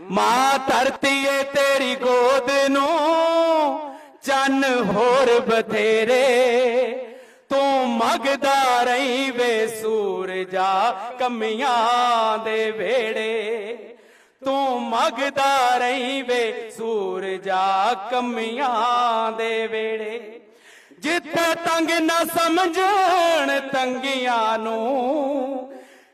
ਮਾਂ ਧਰਤੀ ਏ ਤੇਰੀ ਗੋਦ ਨੂੰ ਚੰਨ ਹੋਰ ਬਥੇਰੇ। ਤੂੰ ਮਗਦਾ ਰਹੀ ਵੇ ਸੂਰਜਾ ਕਮੀਆਂ ਦੇ ਵੇੜੇ ਤੂੰ ਮਗਦਾ ਰਹੀ ਵੇ ਸੂਰਜਾ ਕਮੀਆਂ ਦੇ ਵੇੜੇ ਜਿੱਥੇ ਤੰਗ ਨਾ ਸਮਝਣ ਤੰਗੀਆਂ ਨੂੰ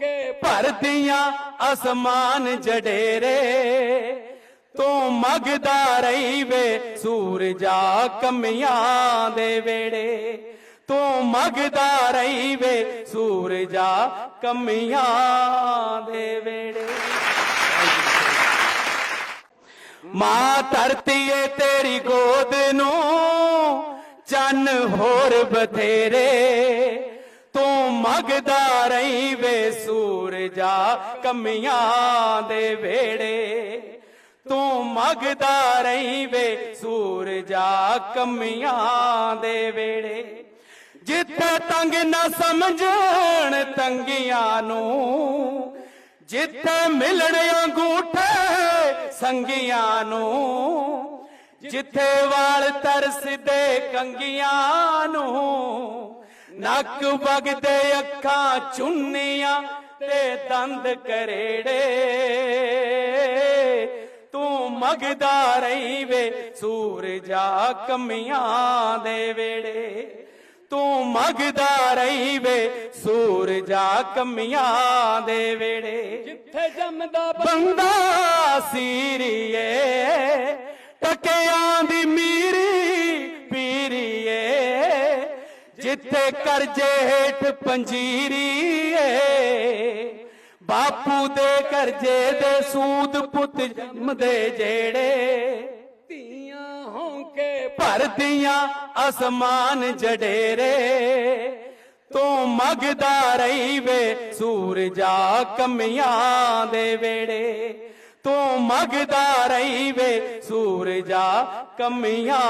ਕੇ ਭਰਦੀਆਂ ਅਸਮਾਨ ਜਡੇਰੇ ਤੂੰ ਮਗਦਾ ਰਹੀ ਵੇ ਸੂਰਜਾ ਕਮੀਆਂ ਦੇ ਵੇੜੇ ਤੂੰ ਮਗਦਾ ਰਹੀ ਵੇ ਸੂਰਜਾ ਕਮੀਆਂ ਦੇ ਵੇੜੇ ਮਾਂ ਧਰਤੀ ਏ ਤੇਰੀ ਗੋਦ ਨੂੰ ਚੰਨ ਹੋਰ ਬਥੇਰੇ ਮੰਗਦਾ ਰਹੀ ਵੇ ਸੂਰਜਾ ਕਮੀਆਂ ਦੇ ਵੇੜੇ ਤੂੰ ਮਗਦਾ ਰਹੀ ਵੇ ਸੂਰਜਾ ਕਮੀਆਂ ਦੇ ਵੇੜੇ ਜਿੱਥੇ ਤੰਗ ਨਾ ਸਮਝਣ ਤੰਗੀਆਂ ਨੂੰ, ਜਿੱਥੇ ਮਿਲਣ ਅੰਗੂਠੇ ਸੰਗੀਆਂ ਨੂੰ, ਜਿੱਥੇ ਵਾਲ ਤਰਸਦੇ ਕੰਗੀਆਂ ਨੂੰ ਨੱਕ ਵਗਦੇ ਅੱਖਾਂ ਚੁੰਨੀਆਂ ਤੇ ਦੰਦ ਕਰੇੜੇ। ਤੂੰ ਮਗਦਾ ਰਹੀ ਵੇ ਸੂਰਜਾ ਕਮੀਆਂ ਦੇ ਵੇੜੇ। ਤੂੰ ਮਗਦਾ ਰਹੀ ਵੇ ਸੂਰਜਾ ਕਮੀਆਂ ਦੇ ਵੇੜੇ। ਜਿੱਥੇ ਜੰਮਦਾ ਬੰਦਾ ਸੀਰੀਏ ਜਿੱਥੇ ਕਰਜੇ ਹੇਠ ਪੰਜੀਰੀਏ ਬਾਪੂ ਦੇ ਕਰਜੇ ਦੇ ਸੂਦ ਪੁੱਤ ਜੰਮਦੇ ਜਿਹੜੇ ਧੀਆਂ ਹੋਂਕੇ ਭਰਦੀਆਂ ਅਸਮਾਨ ਜਡੇਰੇ ਤੂੰ ਮਗਦਾ ਰਹੀ ਵੇ ਸੂਰਜਾ ਕਮੀਆਂ ਦੇ ਵੇੜੇ ਤੂੰ ਮਗਦਾ ਰਹੀ ਵੇ ਸੂਰਜਾ ਕਮੀਆਂ